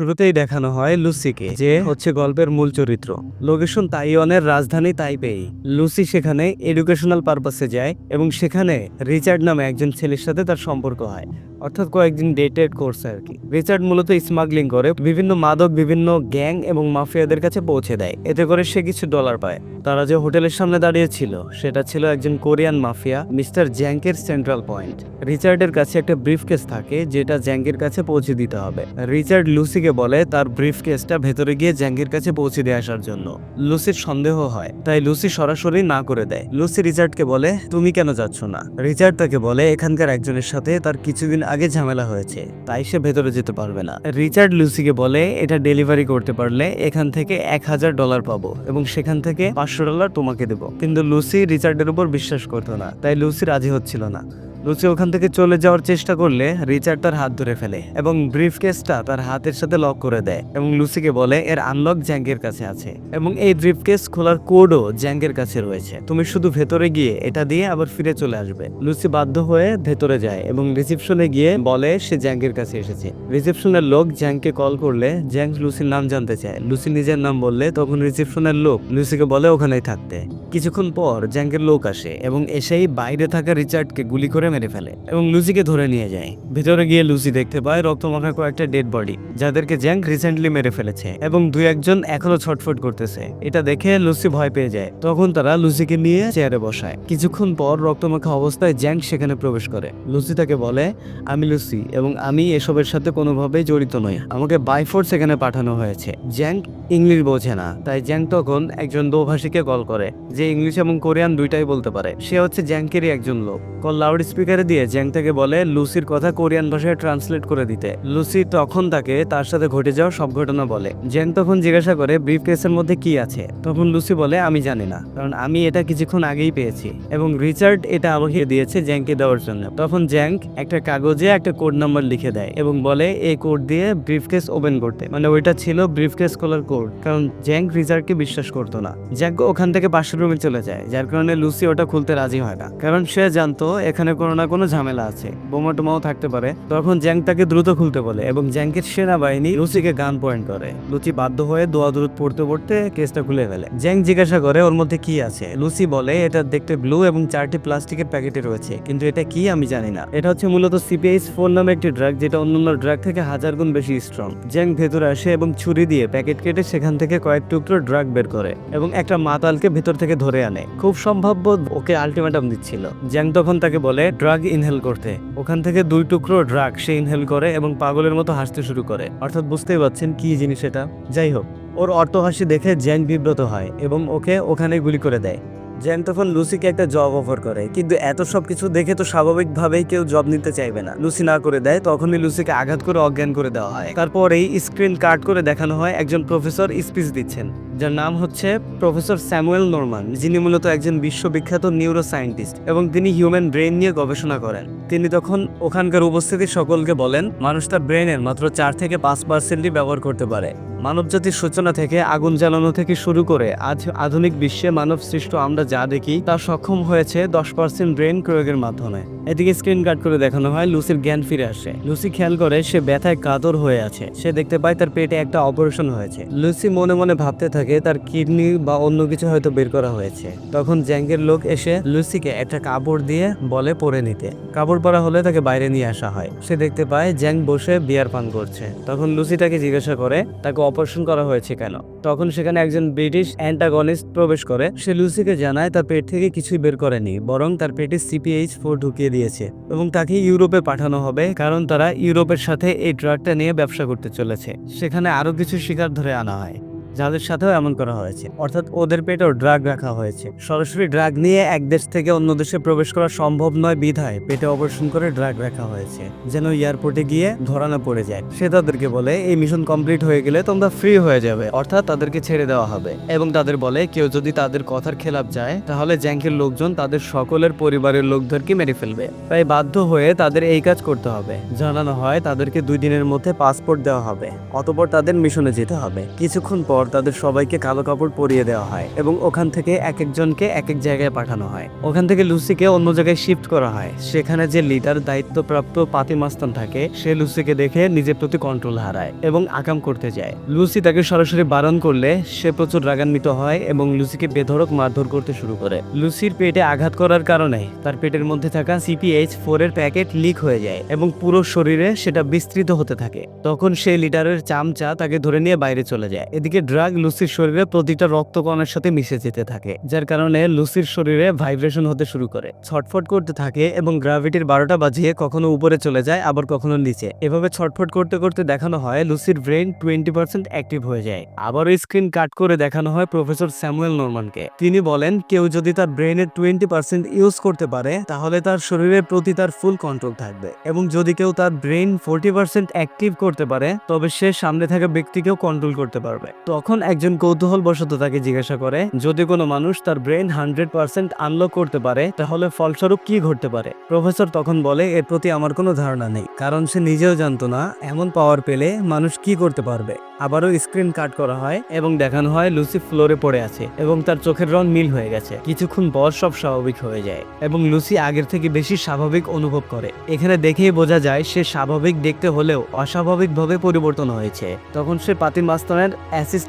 শুরুতেই দেখানো হয় লুসিকে, যে হচ্ছে গল্পের মূল চরিত্র। লোকেশন তাইওয়ানের রাজধানী তাইপেই। লুসি সেখানে এডুকেশনাল পারপাসে যায় এবং সেখানে রিচার্ড নামে একজন ছেলের সাথে তার সম্পর্ক হয়। অর্থাৎ কয়েকদিন ডেটেড কোর্স আর কি। রিচার্ড মূলত স্মাগলিং করে, বিভিন্ন মাদক, বিভিন্ন গ্যাং এবং মাফিয়াদের কাছে পৌঁছে দেয়। এতে করে সে কিছু ডলার পায়। তারা যে হোটেলের সামনে দাঁড়িয়ে ছিল সেটা ছিল একজন কোরিয়ান মাফিয়া, মিস্টার জ্যাঙ্কের সেন্ট্রাল পয়েন্ট রিচার্ডের কাছে একটা ব্রিফ কেস থাকে, যেটা জ্যাঙ্কের কাছে পৌঁছে দিতে হবে। রিচার্ড লুসিকে বলে, তার ব্রিফ কেসটা ভেতরে গিয়ে জ্যাঙ্কের কাছে পৌঁছে দিয়ে আসার জন্য। লুসির সন্দেহ হয়, তাই লুসি সরাসরি না করে দেয়। লুসি রিচার্ডকে বলে, তুমি কেন যাচ্ছ না? রিচার্ড তাকে বলে, এখানকার একজনের সাথে তার কিছুদিন আগে ঝামেলা হয়েছে, তাই সে ভেতরে যেতে পারবে না। রিচার্ড লুসিকে বলে, এটা ডেলিভারি করতে পারলে এখান থেকে এক হাজার ডলার পাবো এবং সেখান থেকে পাঁচশো ডলার তোমাকে দেবো। কিন্তু লুসি রিচার্ডের উপর বিশ্বাস করতো না, তাই লুসি রাজি হচ্ছিল না। লুসি ওখান থেকে চলে যাওয়ার চেষ্টা করলে রিচার্ড তার হাত ধরে ফেলে এবং ব্রিফ কেসটা তার হাতের সাথে লক করে দেয় এবং লুসিকে বলে, এর আনলক জ্যাঙ্কের কাছে আছে। এবং এই ব্রিফ কেস খোলার কোডও জ্যাঙ্কের কাছে রয়েছে। তুমি শুধু ভেতরে গিয়ে এটা দিয়ে আবার ফিরে চলে আসবে। লুসি বাধ্য হয়ে ভেতরে যায় এবং রিসিপশনে গিয়ে বলে, সে জ্যাঙ্কের কাছে এসেছে। রিসিপশনের লোক জ্যাঙ্ককে কল করলে জ্যাঙ্ক লুসির নাম জানতে চায়। লুসি নিজের নাম বললে তখন রিসিপশনের লোক লুসিকে বলে, ওখানেই থাকতে। কিছুক্ষণ পর জ্যাঙ্কের লোক আসে এবং এসেই বাইরে থাকা রিচার্ডকে গুলি করে মেরে ফেলে এবং লুসিকে ধরে নিয়ে যায়। ভেতরে গিয়ে লুসি দেখতে পায় রক্তমাখা কয়েকটা ডেড বডি যাদেরকে জ্যাঙ্ক রিসেন্টলি মেরে ফেলেছে এবং দুই একজন এখনও ছটফট করতেছে। এটা দেখে লুসি ভয় পেয়ে যায়। তখন তারা লুসিকে নিয়ে চেয়ারে বসায়। কিছুক্ষণ পর রক্তমাখা অবস্থায় জ্যাঙ্ক সেখানে প্রবেশ করে। লুসি তাকে বলে, আমি লুসি এবং আমি এসবের সাথে কোনোভাবেই জড়িত নই। আমাকে বাইফোর্স এখানে পাঠানো হয়েছে। জ্যাঙ্ক ইংলিশ বোঝে না। তাই জ্যাঙ্ক তখন একজন দোভাষীকে কল করে, যে ইংলিশ এবং কোরিয়ান দুইটাই বলতে পারে। সে হচ্ছে জ্যাঙ্কেরই একজন লোক। কল লাউড স্পিকারে দিয়ে জ্যাং তাকে বলে লুসির কথা কোরিয়ান ভাষায় ট্রান্সলেট করে দিতে। লুসি তখন তাকে তার সাথে ঘটে যাওয়া সব ঘটনা বলে। জ্যাং তখন জিজ্ঞাসা করে ব্রিফ কেসের মধ্যে কি আছে? তখন লুসি বলে, আমি জানি না, কারণ আমি এটা কিছুক্ষণ আগেই পেয়েছি এবং রিচার্ড এটা আমাকে দিয়েছে জ্যাংকে দেওয়ার জন্য। তখন জ্যাঙ্ক একটা কাগজে একটা কোড নাম্বার লিখে দেয় এবং বলে, এই কোড দিয়ে ব্রিফ কেস ওপেন করতে। মানে ওইটা ছিল ব্রিফ কেস খোলার কোড, কারণ জ্যাঙ্ক রিচার্ডকে বিশ্বাস করতো না। জ্যাঙ্ক ওখান থেকে পাশের রুমে চলে যায়, যার কারণে লুসি ওটা খুলতে রাজি হয় না, কারণ সে জানতো এখানে কোনো না কোনো ঝামেলা আছে, বোমা টোমাও থাকতে পারে। তখন জ্যাং তাকে দ্রুত খুলতে বলে এবং জ্যাঙ্কের সেনাবাহিনী লুসিকে গান পয়েন্ট করে। লুচি বাধ্য হয়ে দোয়া দূরত পড়তে পড়তে কেসটা খুলে ফেলে। জ্যাং জিজ্ঞাসা করে, ওর মধ্যে কি আছে? লুসি বলে, এটা দেখতে ব্লু এবং চারটি প্লাস্টিকের প্যাকেটে রয়েছে, কিন্তু এটা কি আমি জানি না। এটা হচ্ছে মূলত সিপিএইচ ফোর নামে একটি ড্রাগ, যেটা অন্যান্য ড্রাগ থেকে হাজার গুণ বেশি স্ট্রং জ্যাং ভেতরে আসে এবং ছুরি দিয়ে প্যাকেট কেটে সেখান থেকে কয়েক টুকরো ড্রাগ বের করে এবং একটা মাতালকে ভেতর থেকে ধরে আনে। খুব সম্ভাব্য ওকে আলটিমেটাম দিচ্ছিল। জ্যাং তখন তাকে বলে ড্রাগ ইনহেল করতে। ওখান থেকে দুই টুকরো ড্রাগ সে ইনহেল করে এবং পাগলের মতো হাসতে শুরু করে। অর্থাৎ বুঝতেই পারছেন কি জিনিস এটা? যাই হোক, ওর অট্টহাসি দেখে জ্যাং বিব্রত হয় এবং ওকে ওখানে গুলি করে দেয়। জ্যাং তখন লুসিকে একটা জব অফার করে। কিন্তু এত সব কিছু দেখে তো স্বাভাবিকভাবেই কেউ জব নিতে চাইবে না। লুসি না করে দেয়, তখনই লুসিকে আঘাত করে অজ্ঞান করে দেওয়া হয়। তারপর এই স্ক্রিন কাট করে দেখানো হয় একজন প্রফেসর স্পিচ দিচ্ছেন, যার নাম হচ্ছে প্রফেসর স্যামুয়েল নরমান যিনি মূলত একজন বিশ্ববিখ্যাত নিউরো সায়েন্টিস্ট এবং তিনি হিউম্যান ব্রেন নিয়ে গবেষণা করেন। তিনি তখন ওখানকার উপস্থিতি সকলকে বলেন, মানুষ তার ব্রেনের মাত্র চার থেকে পাঁচ পার্সেন্টই ব্যবহার করতে পারে। মানবজাতির সূচনা থেকে আগুন জ্বালানো থেকে শুরু করে আজ আধুনিক বিশ্বে মানব সৃষ্ট আমরা যা দেখি তা সক্ষম হয়েছে দশ পার্সেন্ট ব্রেন প্রয়োগের মাধ্যমে। এদিকে স্ক্রিন কাট করে দেখানো হয় লুসির জ্ঞান ফিরে আসে। লুসি খেয়াল করে সে ব্যথায় কাতর হয়ে আছে। সে দেখতে পায় তার পেটে একটা অপারেশন হয়েছে। লুসি মনে মনে ভাবতে থাকে তার কিডনি বা অন্য কিছু হয়তো বের করা হয়েছে। তখন জ্যাঙ্গের লোক এসে লুসিকে একটা কাপড় দিয়ে বলে পরে নিতে। কাপড় পরা হলে তাকে বাইরে নিয়ে আসা হয়। সে দেখতে পায় জ্যাং বসে বিয়ার পান করছে। তখন লুসি তাকে জিজ্ঞাসা করে, তাকে অপারেশন করা হয়েছে কেন? তখন সেখানে একজন ব্রিটিশ অ্যান্টাগনিস্ট প্রবেশ করে। সে লুসিকে জানায় তার পেট থেকে কিছুই বের করেনি, বরং তার পেটে সিপিএইচ ফোর ঢুকিয়ে দিয়েছে এবং তাকে ইউরোপে পাঠানো হবে কারণ তারা ইউরোপের সাথে এই ড্রাগটা নিয়ে ব্যবসা করতে চলেছে। সেখানে আরও কিছু শিকার ধরে আনা হয়। যাদের সাথেও এমন করা হয়েছে। অর্থাৎ ওদের পেটেও ড্রাগ রাখা হয়েছে। সরাসরি ড্রাগ নিয়ে এক দেশ থেকে অন্য দেশে প্রবেশ করা সম্ভব নয় বিধায় পেটে অপারেশন করে ড্রাগ রাখা হয়েছে। যেন এয়ারপোর্টে গিয়ে ধরানো পড়ে যায়। সে তাদেরকে বলে, এই মিশন কমপ্লিট হয়ে গেলে তোমরা ফ্রি হয়ে যাবে। অর্থাৎ তাদেরকে ছেড়ে দেওয়া হবে। এবং তাদের বলে, কেউ যদি তাদের কথার খেলাপ যায় তাহলে জ্যাঙ্কের লোকজন তাদের সকলের পরিবারের লোকদেরকে মেরে ফেলবে। তাই বাধ্য হয়ে তাদের এই কাজ করতে হবে। জানানো হয়, তাদেরকে দুই দিনের মধ্যে পাসপোর্ট দেওয়া হবে। অতপর তাদের মিশনে যেতে হবে। কিছুক্ষণ পর পর তাদের সবাইকে কালো কাপড় পরিয়ে দেওয়া হয় এবং ওখান থেকে এক একজনকে এক এক জায়গায় পাঠানো হয়। ওখান থেকে লুসিকে অন্য জায়গায় শিফট করা হয়। সেখানে যে লিডার দায়িত্বপ্রাপ্ত পাতি মাস্তান থাকে, সে লুসিকে দেখে নিজের প্রতি কন্ট্রোল হারায় এবং আকাম করতে যায়। লুসি তাকে সরাসরি বারণ করলে সে প্রচুর রাগান্বিত হয় এবং লুসিকে বেধড়ক মারধর করতে শুরু করে। লুসির পেটে আঘাত করার কারণে তার পেটের মধ্যে থাকা সিপিএইচ ফোর এর প্যাকেট লিক হয়ে যায় এবং পুরো শরীরে সেটা বিস্তৃত হতে থাকে। তখন সেই লিডারের চামচা তাকে ধরে নিয়ে বাইরে চলে যায়। এদিকে ড্রাগ লুসির শরীরে প্রতিটা রক্তকণের সাথে মিশে যেতে থাকে, যার কারণে লুসির শরীরে ভাইব্রেশন হতে শুরু করে। ছটফট করতে থাকে এবং গ্রাভিটির বারোটা বাজিয়ে কখনো উপরে চলে যায়, আবার কখনো নিচে। এভাবে ছটফট করতে করতে দেখানো হয় লুসির ব্রেন টোয়েন্টি পার্সেন্ট অ্যাক্টিভ হয়ে যায়। আবার স্ক্রিন কাট করে দেখানো হয় প্রফেসর স্যামুয়েল নরমানকে। তিনি বলেন, কেউ যদি তার ব্রেনের টোয়েন্টি পার্সেন্ট ইউজ করতে পারে, তাহলে তার শরীরের প্রতি তার ফুল কন্ট্রোল থাকবে। এবং যদি কেউ তার ব্রেন ফোরটি পার্সেন্ট অ্যাক্টিভ করতে পারে, তবে সে সামনে থাকা ব্যক্তিকেও কন্ট্রোল করতে পারবে। তখন একজন কৌতূহল বশত তাকে জিজ্ঞাসা করে, যদি কোনো মানুষ তার ব্রেন হান্ড্রেড পার্সেন্ট আনলক করতে পারে, তাহলে ফলস্বরূপ কি ঘটতে পারে? প্রফেসর তখন বলে, এর প্রতি আমার কোনো ধারণা নেই, কারণ সে নিজেও জানতো না, এমন পাওয়ার পেলে মানুষ কি করতে পারবে। আবারও স্ক্রিন কাট করা হয় এবং দেখানো হয় লুসি ফ্লোরে পড়ে আছে এবং তার চোখের রং নীল হয়ে গেছে। কিছুক্ষণ পর সব স্বাভাবিক হয়ে যায় এবং লুসি আগের থেকে বেশি স্বাভাবিক অনুভব করে। এখানে দেখেই বোঝা যায়, সে স্বাভাবিক দেখতে হলেও অস্বাভাবিকভাবে পরিবর্তন হয়েছে। তখন সে পাতি মাস্তানের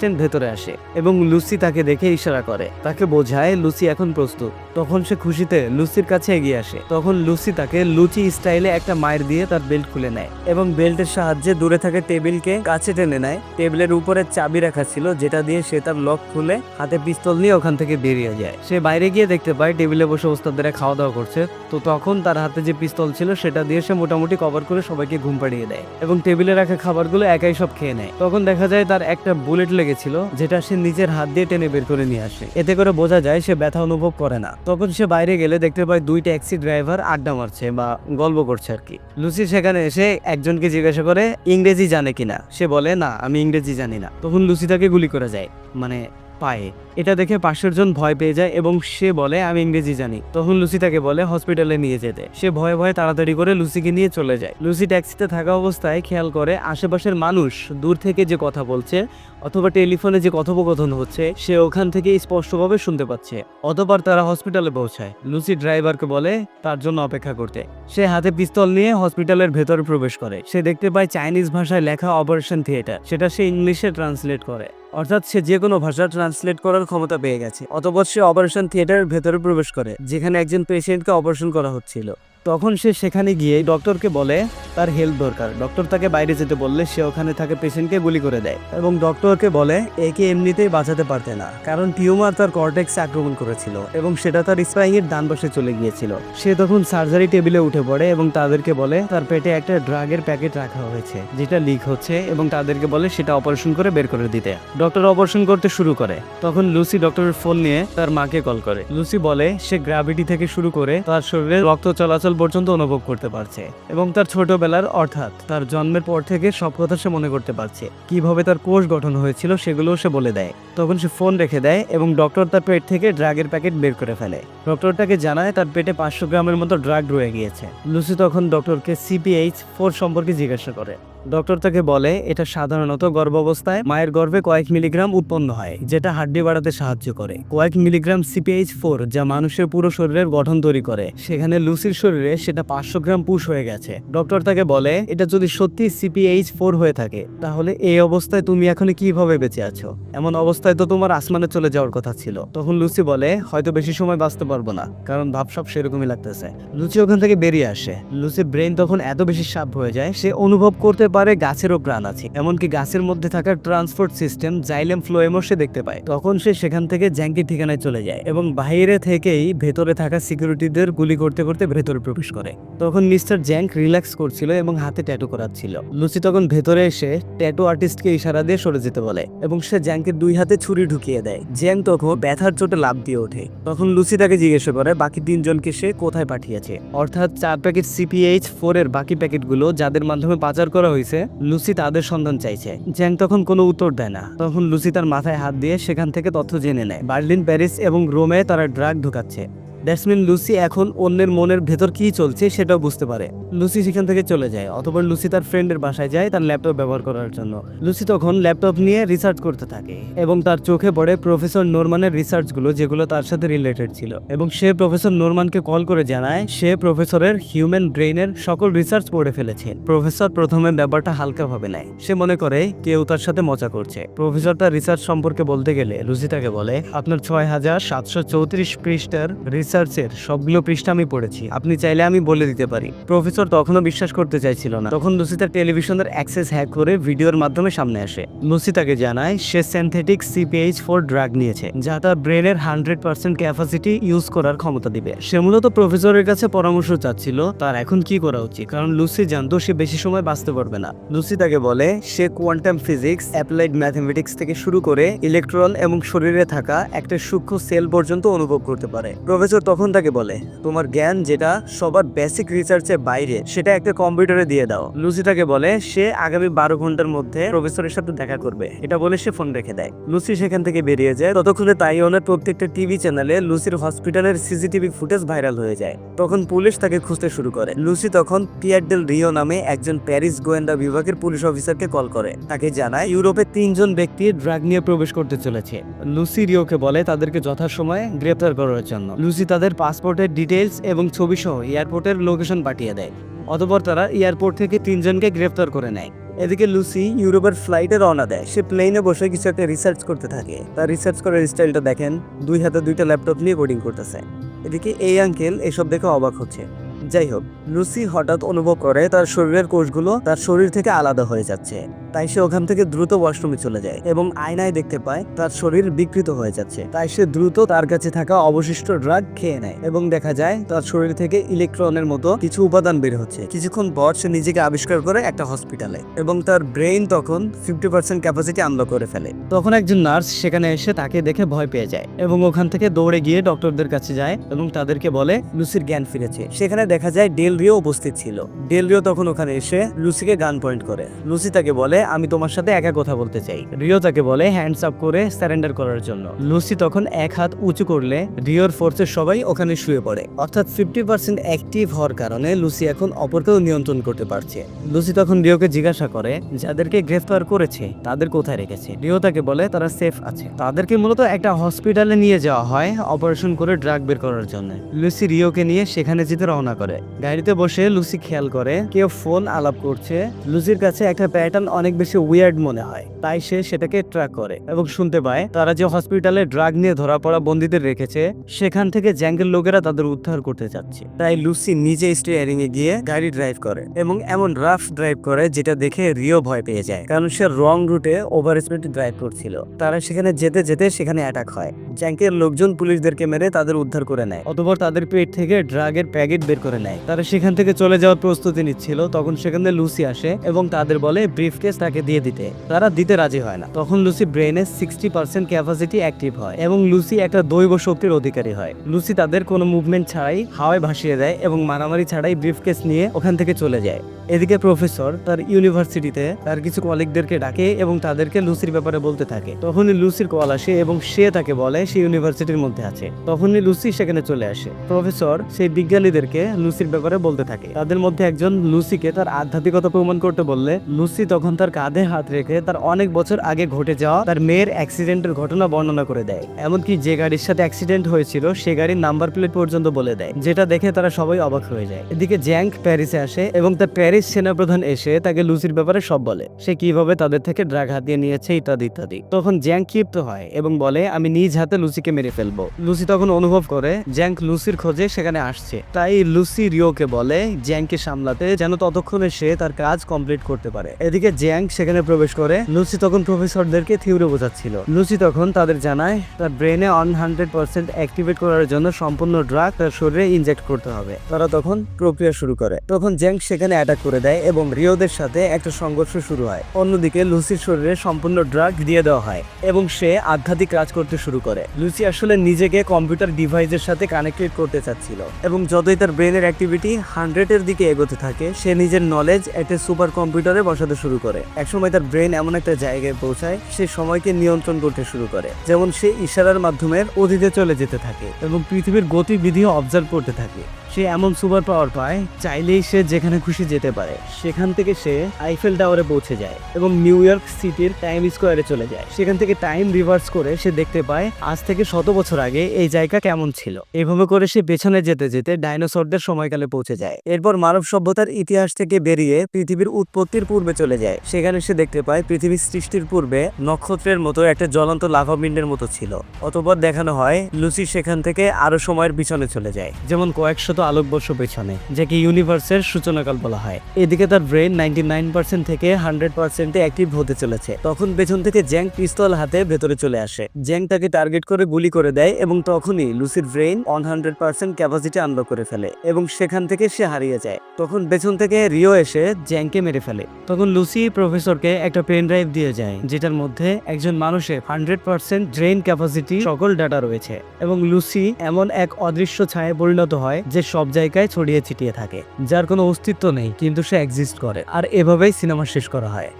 অ্যাসিস্ট্যান্ট ভেতরে আসে এবং লুসি তাকে দেখে ইশারা করে। তাকে বোঝায় লুসি এখন প্রস্তুত। তখন সে খুশিতে লুসির কাছে এগিয়ে আসে। তখন লুসি তাকে লুচি স্টাইলে একটা মায়ের দিয়ে তার বেল্ট খুলে নেয় এবং বেল্টের সাহায্যে দূরে থাকা টেবিলকে কাছে টেনে নেয়। টেবিলের উপরে চাবি রাখা ছিল যেটা দিয়ে সে তার লক খুলে হাতে পিস্তল নিয়ে ওখান থেকে বেরিয়ে যায়। সে বাইরে গিয়ে দেখতে পায় টেবিলে বসে ওস্তাদেরা খাওয়া দাওয়া করছে। তো তখন তার হাতে যে পিস্তল ছিল সেটা দিয়ে সে মোটামুটি কভার করে সবাইকে ঘুম পাড়িয়ে দেয় এবং টেবিলে রাখা খাবারগুলো একাই সব খেয়ে নেয়। তখন দেখা যায় তার একটা বুলেট লেগেছিল, যেটা সে নিজের হাত দিয়ে টেনে বের করে নিয়ে আসে। এতে করে বোঝা যায় সে ব্যথা অনুভব করে না। তখন সে বাইরে গেলে দেখতে পায় দুই ট্যাক্সি ড্রাইভার আড্ডা মারছে বা গল্প করছে আর কি। লুসি সেখানে এসে একজনকে জিজ্ঞাসা করে, ইংরেজি জানে কিনা? সে বলে, না, আমি ইংরেজি জানি না। তখন লুসি তাকে গুলি করে যায়। মানে পায়ে। এটা দেখে পাশের জন ভয় পেয়ে যায় এবং সে বলে, আমি ইংরেজি জানি। তখন লুসি তাকে বলে, হসপিটালে নিয়ে যেতে। সে ভয়ে ভয়ে তাড়াতাড়ি করে লুসিকে নিয়ে চলে যায়। লুসি ট্যাক্সিতে থাকা অবস্থায় খেয়াল করে, আশেপাশের মানুষ দূর থেকে যে কথা বলছে অথবা টেলিফোনে যে কথোপকথন হচ্ছে, সে ওখান থেকে স্পষ্টভাবে শুনতে পাচ্ছে। অতপর তারা হসপিটালে পৌঁছায়। লুসি ড্রাইভারকে বলে, তার জন্য অপেক্ষা করতে। সে হাতে পিস্তল নিয়ে হসপিটালের ভেতরে প্রবেশ করে। সে দেখতে পায় চাইনিজ ভাষায় লেখা অপারেশন থিয়েটার সেটা সে ইংলিশে ট্রান্সলেট করে। অর্থাৎ সে যে কোনো ভাষা ট্রান্সলেট করার ক্ষমতা পেয়ে গেছে, অতপর সে অপারেশন থিয়েটারের ভেতরে প্রবেশ করে, যেখানে একজন পেশেন্টকে অপারেশন করা হচ্ছিল। তখন সে সেখানে গিয়ে ডক্টরকে বলে তার হেল্প দরকার। ডক্টর তাকে বাইরে যেতে বললে সে ওখানে থাকে পেশেন্টকে গুলি করে দেয় এবং ডক্টরকে বলে, একে এমনিতেই বাঁচাতে পারতে না। কারণ টিউমার তার কর্টেক্সে আক্রমণ করেছিল এবং সেটা তার স্পাইং এর ডান পাশে চলে গিয়েছিল। সে তখন সার্জারি টেবিলে উঠে পড়ে এবং তাদেরকে বলে, তার পেটে একটা ড্রাগের প্যাকেট রাখা হয়েছে, যেটা লিক হচ্ছে এবং তাদেরকে বলে সেটা অপারেশন করে বের করে দিতে। ডক্টর অপারেশন করতে শুরু করে। তখন লুসি ডক্টরের ফোন নিয়ে তার মাকে কল করে। লুসি বলে, সে গ্র্যাভিটি থেকে শুরু করে তার শরীরে রক্ত চলাচল পর্যন্ত অনুভব করতে পারছে এবং তার ছোটবেলার অর্থাৎ তার জন্মের পর থেকে সব কথা সে মনে করতে পারছে। কীভাবে তার কোষ গঠন হয়েছিল সেগুলোও সে বলে দেয়। তখন সে ফোন রেখে দেয় এবং ডক্টর তার পেট থেকে ড্রাগের প্যাকেট বের করে ফেলে। ডক্টর তাকে জানায় তার পেটে পাঁচশো গ্রামের মতো ড্রাগ রয়ে গিয়েছে। লুসি তখন ডক্টরকে সিপিএইচ ফোর সম্পর্কে জিজ্ঞাসা করে। ডক্টর তাকে বলে, এটা সাধারণত গর্ভাবস্থায় মায়ের গর্ভে কয়েক মিলিগ্রাম উৎপন্ন হয়, যেটা হাড্ডি বাড়াতে সাহায্য করে। কয়েক মিলিগ্রাম সিপিএইচ ফোর যা মানুষের পুরো শরীরের গঠন তৈরি করে। সেখানে লুসির শরীরে সেটা পাঁচশো গ্রাম পুশ হয়ে গেছে। ডক্টর তাকে বলে, এটা যদি সত্যি সিপিএইচ ফোর হয়ে থাকে, তাহলে এই অবস্থায় তুমি এখন কীভাবে বেঁচে আছো? এমন অবস্থায় তো তোমার আসমানে চলে যাওয়ার কথা ছিল। তখন লুসি বলে, হয়তো বেশি সময় বাঁচতে পারব না, কারণ ভাবসাব সেরকমই লাগতেছে। লুচি ওখান থেকে বেরিয়ে আসে। লুসি ব্রেন তখন এত বেশি সাপ হয়ে যায়, সে অনুভব করতে পারে গাছেরও প্রাণ আছে। এমনকি গাছের মধ্যে থাকা ট্রান্সপোর্ট সিস্টেম জাইলেম ফ্লোয়েমও সে দেখতে পায়। তখন সে সেখান থেকে জ্যাঙ্কির ঠিকানায় চলে যায় এবং বাইরে থেকেই ভেতরে থাকা সিকিউরিটিদের গুলি করতে করতে ভেতরে প্রবেশ করে। তখন মিস্টার জ্যাঙ্ক রিল্যাক্স করছিল এবং হাতে ট্যাটু করাচ্ছিল। লুচি তখন ভেতরে এসে ট্যাটু আর্টিস্টকে ইশারা দিয়ে সরে যেতে বলে এবং সে জ্যাঙ্কের দুই হাতে ছুরি ঢুকিয়ে দেয়। জ্যাং তখন ব্যথার চোটে লাভ দিয়ে ওঠে। তখন লুচি তাকে জিজ্ঞাসা করে, বাকি তিনজনকে সে কোথায় পাঠিয়েছে? অর্থাৎ চার প্যাকেট সিপিএইচ ফোর এর বাকি প্যাকেটগুলো যাদের মাধ্যমে পাচার করা হয়েছে লুসি তাদের সন্ধান চাইছে। জ্যাং তখন কোনো উত্তর দেয় না। তখন লুসি তার মাথায় হাত দিয়ে সেখান থেকে তথ্য জেনে নেয়। বার্লিন, প্যারিস এবং রোমে তারা ড্রাগ ঢুকাচ্ছে। দ্যাটস মিন লুসি এখন অন্যের মনের ভেতর কি চলছে সেটাও বুঝতে পারে। লুসি সেখান থেকে চলে যায়, অথবা লুসি তার ফ্রেন্ডের বাসায় যায় তার ল্যাপটপ ব্যবহার করার জন্য। লুসি তখন ল্যাপটপ নিয়ে রিসার্চ করতে থাকে এবং তার চোখে পড়ে প্রফেসর নোরমানের রিসার্চগুলো যেগুলো তার সাথে রিলেটেড ছিল এবং সে প্রফেসর নোরমানকে কল করে জানায়, সে প্রফেসরের হিউম্যান ব্রেইনের সকল রিসার্চ পড়ে ফেলেছে। প্রফেসর প্রথমে ব্যাপারটা হালকাভাবে নেয়। সে মনে করে কেউ তার সাথে মজা করছে। প্রফেসর তার রিসার্চ সম্পর্কে বলতে গেলে লুসি তাকে বলে, আপনার ছয় হাজার সাতশো চৌত্রিশ পৃষ্ঠার রিসার্চের সবগুলো পৃষ্ঠা আমি পড়েছি। আপনি চাইলে আমি বলে দিতে পারি। প্রফেসর তখনও বিশ্বাস করতে চাইছিল না। তখন লুসি তার টেলিভিশনের অ্যাক্সেস হ্যাক করে ভিডিওর মাধ্যমে সামনে আসে। লুসি তাকে জানায়, সে সিনথেটিক সিপিএইচ ফোর ড্রাগ নিয়েছে, যা তার ব্রেনের হান্ড্রেড পার্সেন্ট ক্যাপাসিটি ইউজ করার ক্ষমতা দিবে। সে মূলত প্রফেসরের কাছে পরামর্শ চাচ্ছিল, তার এখন কি করা উচিত? কারণ লুসি জানতো সে বেশি সময় বাঁচতে পারবে না। লুসি তাকে বলে, সে কোয়ান্টাম ফিজিক্স অ্যাপ্লাইড ম্যাথমেটিক্স থেকে শুরু করে ইলেকট্রন এবং শরীরে থাকা একটা সূক্ষ্ম সেল পর্যন্ত অনুভব করতে পারে। প্রফেসর তখন তাকে বলে, তোমার জ্ঞান যেটা সবার বেসিক রিসার্চের বাইরে, সেটা একটা কম্পিউটারে দিয়ে দাও। লুসি তাকে বলে, সে আগামী বারো ঘণ্টার মধ্যে প্রফেসরের সাথে দেখা করবে। এটা বলে সে ফোন রেখে দেয়। লুসি সেখান থেকে বেরিয়ে যায়। ততক্ষণে তাইওয়ানের প্রত্যেকটা টিভি চ্যানেলে লুসির হসপিটালের সিসিটিভি ফুটেজ ভাইরাল হয়ে যায়। তখন পুলিশ তাকে খুঁজতে শুরু করে। লুসি তখন পিয়ার ডেল রিও নামে একজন প্যারিস গোয়েন্দা বিভাগের পুলিশ অফিসারকে কল করে। তাকে জানায়, ইউরোপে তিনজন ব্যক্তি ড্রাগ নিয়ে প্রবেশ করতে চলেছে। লুসি রিওকে বলে, তাদেরকে যথাসময়ে গ্রেপ্তার করার জন্য। লুসি তাদের পাসপোর্টের ডিটেলস এবং ছবিসহ এয়ারপোর্টের লোকেশন পাঠিয়ে দেয়। অতপর তারা এয়ারপোর্ট থেকে তিনজনকে গ্রেফতার করে নেয়। এদিকে লুসি ইউরোপের ফ্লাইটে রওনা দেয়। সে প্লেনে বসে কিছু একটা রিসার্চ করতে থাকে। তার রিসার্চ করার স্টাইলটা দেখেন। দুই হাতে দুইটা ল্যাপটপ নিয়ে কোডিং করতেছে। এদিকে এই আঙ্কেল এসব দেখে অবাক হচ্ছে। যাই হোক লুসি হঠাৎ অনুভব করে তার শরীরের কোষগুলো তার শরীর থেকে আলাদা হয়ে যাচ্ছে। তাই সে ওখান থেকে দ্রুত ওয়াশরুমে চলে যায় এবং আয়নায় দেখতে পায় তার শরীর বিকৃত হয়ে যাচ্ছে। তাই সে দ্রুত তার কাছে থাকা অবশিষ্ট ড্রাগ খেয়ে নেয় এবং দেখা যায় তার শরীর থেকে ইলেকট্রনের মতো কিছু উপাদান বের হচ্ছে। কিছুক্ষণ পর সে নিজেকে আবিষ্কার করে একটা হসপিটালে এবং তার ব্রেইন তখন ফিফটি পার্সেন্ট ক্যাপাসিটি আনলক করে ফেলে। তখন একজন নার্স সেখানে এসে তাকে দেখে ভয় পেয়ে যায় এবং ওখান থেকে দৌড়ে গিয়ে ডক্টরদের কাছে যায় এবং তাদেরকে বলে, লুসির জ্ঞান ফিরেছে। সেখানে দেখা যায় ডেল রিও উপস্থিত ছিল। ডেল রিও তখন ওখানে এসে লুসিকে গান পয়েন্ট করে। লুসি তাকে বলে, আমি তোমার সাথে একা কথা বলতে চাই। রিও তাকে বলে, হ্যান্ডস আপ করে স্যারেন্ডার করার জন্য। লুসি তখন এক হাত উঁচু করলে রিওর ফোর্সের সবাই ওখানে শুয়ে পড়ে। অর্থাৎ ফিফটি পার্সেন্ট অ্যাক্টিভ হওয়ার কারণে লুসি এখন অপরকেও নিয়ন্ত্রণ করতে পারছে। লুসি তখন রিওকে জিজ্ঞাসা করে, যাদেরকে গ্রেফতার করেছে, তাদের কোথায় রেখেছে? রিও তাকে বলে, তারা সেফ আছে। তাদেরকে মূলত একটা হসপিটালে নিয়ে যাওয়া হয় অপারেশন করে ড্রাগ বের করার জন্য। লুসি রিওকে নিয়ে সেখানে যেতে রওনা করে। গাড়িতে বসে লুসি খেয়াল করে, কেউ ফোন আলাপ করছে। লুসির কাছে একটা প্যাটার্ন অনেক বেশি উইয়ার্ড মনে হয়। তাই সে সেটাকে ট্র্যাক করে এবং শুনতে পায়, তারা যে হসপিটালে ড্রাগ নিয়ে ধরা পড়া বন্দীদের রেখেছে, সেখান থেকে জ্যাঙ্গের লোকেরা তাদের উদ্ধার করতে যাচ্ছে। তাই লুসি নিজে স্টিয়ারিং এ গিয়ে গাড়ি ড্রাইভ করে এবং এমন রাফ ড্রাইভ করে যেটা দেখে রিও ভয় পেয়ে যায়। কারণ সে রং রুটে ওভার স্পিড ড্রাইভ করছিল। তারা সেখানে যেতে যেতে সেখানে অ্যাটাক হয়। জ্যাঙ্কের লোকজন পুলিশদেরকে মেরে তাদের উদ্ধার করে নেয়। অতপর তাদের পেট থেকে ড্রাগের প্যাকেট বের করে নেয়। তারা সেখান থেকে চলে যাওয়ার প্রস্তুতি নিচ্ছিল। তখন সেখানে লুসি আসে এবং তাদের বলে, ব্রিফকেস তাকে দিয়ে দিতে। তারা দিতে রাজি হয় না। তখন লুসি ব্রেনে সিক্সটি পার্সেন্ট ক্যাপাসিটি অ্যাক্টিভ হয় এবং লুসি একটা দৈব শক্তির অধিকারী হয়। লুসি তাদের কোনো মুভমেন্ট ছাড়াই হাওয়ায় ভাসিয়ে দেয় এবং মারামারি ছাড়াই ব্রিফকেস নিয়ে ওখান থেকে চলে যায়। এদিকে প্রফেসর তার ইউনিভার্সিটিতে তার কিছু কলিগদেরকে ডাকে এবং তাদেরকে লুসির ব্যাপারে বলতে থাকে। তখনই লুসির কল আসে এবং সে তাকে বলে, সে ইউনিভার্সিটির মধ্যে আছে। তখনই লুসি সেখানে চলে আসে। প্রফেসর সেই বিজ্ঞানীদেরকে লুসির ব্যাপারে বলতে থাকে। তাদের মধ্যে একজন লুসিকে তার আধ্যাত্মিকতা প্রমাণ করতে বললে, লুসি তখন তার কাঁধে হাত রেখে তার অনেক বছর আগে ঘটে যাওয়া তার মেয়ের অ্যাক্সিডেন্টের ঘটনা বর্ণনা করে দেয়। এমনকি যে গাড়ির সাথে অ্যাক্সিডেন্ট হয়েছিল, সে গাড়ির নাম্বার প্লেট পর্যন্ত বলে দেয়, যেটা দেখে তারা সবাই অবাক হয়ে যায়। এদিকে জ্যাঙ্ক প্যারিসে আসে এবং তার প্যারিস সেনাপ্রধান এসে তাকে লুসির ব্যাপারে সব বলে। সে কীভাবে তাদের থেকে ড্রাগ হাতিয়ে নিয়েছে, ইত্যাদি ইত্যাদি। তখন জ্যাঙ্ক ক্ষিপ্ত হয় এবং বলে, আমি নিজ হাতে লুসিকে মেরে ফেলব। লুসি তখন অনুভব করে, জ্যাঙ্ক লুসির খোঁজে সেখানে আসছে। তাই লুসি রিওকে বলে জ্যাঙ্ককে সামলাতে, যেন ততক্ষণে সে তার কাজ কমপ্লিট করতে পারে। এদিকে জ্যাং সেখানে প্রবেশ করে। লুসি তখন প্রফেসরদেরকে থিউরে বোঝাচ্ছিল। লুসি তখন তাদের জানায়, তার ব্রেনে অন হান্ড্রেড পার্সেন্ট অ্যাক্টিভেট করার জন্য সম্পূর্ণ ড্রাগ তার শরীরে ইনজেক্ট করতে হবে। তারা তখন প্রক্রিয়া শুরু করে। তখন জ্যাং সেখানে অ্যাটাক করে দেয় এবং রিওদের সাথে একটা সংঘর্ষ শুরু হয়। অন্যদিকে লুসির শরীরে সম্পূর্ণ ড্রাগ দিয়ে দেওয়া হয় এবং সে আধ্যাত্মিক কাজ করতে শুরু করে। লুসি আসলে নিজেকে কম্পিউটার ডিভাইসের সাথে কানেক্টেড করতে চাচ্ছিল এবং যতই তার ব্রেনে ব্রেনের অ্যাক্টিভিটি হান্ড্রেডের দিকে এগোতে থাকে। সে নিজের নলেজ একটা সুপার কম্পিউটারে বসাতে শুরু করে। একসময় তার ব্রেন এমন একটা জায়গায় পৌঁছায়, সে সময়কে নিয়ন্ত্রণ করতে শুরু করে। যেমন সে ইশারার মাধ্যমে অতীতে চলে যেতে থাকে এবং পৃথিবীর গতিবিধিও অবজার্ভ করতে থাকে। সে এমন সুপার পাওয়ার পায়, চাইলেই সে যেখানে খুশি যেতে পারে। সেখান থেকে সে আইফেল টাওয়ারে পৌঁছে যায় এবং নিউ ইয়র্ক সিটির টাইম স্কোয়ারে চলে যায়। সেখান থেকে টাইম রিভার্স করে সে দেখতে পায়, আজ থেকে শত বছর আগে এই জায়গা কেমন ছিল। এভাবে করে সে পেছনে যেতে যেতে ডাইনোসরদের সময়কালে পৌঁছে যায়। এরপর মানব সভ্যতার ইতিহাস থেকে বেরিয়ে পৃথিবীর উৎপত্তির পূর্বে চলে যায়। সেখানে সে দেখতে পায় পৃথিবীর সৃষ্টির পূর্বে নক্ষত্রের মতো একটা জ্বলন্ত লাভাপিণ্ডের মতো ছিল। অতপর দেখানো হয় লুসি সেখান থেকে আরও সময়ের পিছনে চলে যায়, যেমন কয়েকশত আলোকবর্ষ পেছনে, যাকে ইউনিভার্সের সূচনাকাল বলা হয়। এদিকে তার ব্রেন নাইনটি নাইন পার্সেন্ট থেকে হান্ড্রেড পার্সেন্টে অ্যাক্টিভ হতে চলেছে। তখন পেছন থেকে জ্যাং পিস্তল হাতে ভেতরে চলে আসে। জ্যাং তাকে টার্গেট করে গুলি করে দেয় এবং তখনই লুসির brain one hundred percent capacity unlock করে ফেলে এবং সেখান থেকে সে হারিয়ে যায়। তখন পেছন থেকে রিও এসে জ্যাংকে মেরে ফেলে। তখন লুসি প্রফেসরকে একটা পেন ড্রাইভ দিয়ে যায়, যেটার মধ্যে একজন মানুষের হান্ড্রেড পার্সেন্ট ড্রেন ক্যাপাসিটি, সকল ডাটা রয়েছে এবং লুসি এমন এক অদৃশ্য ছায়ায় পরিণত হয় যে সব জায়গায় ছড়িয়ে ছিটিয়ে থাকে, যার কোনো অস্তিত্ব নেই, কিন্তু সে এক্সিস্ট করে। আর এভাবেই সিনেমা শেষ করা হয়।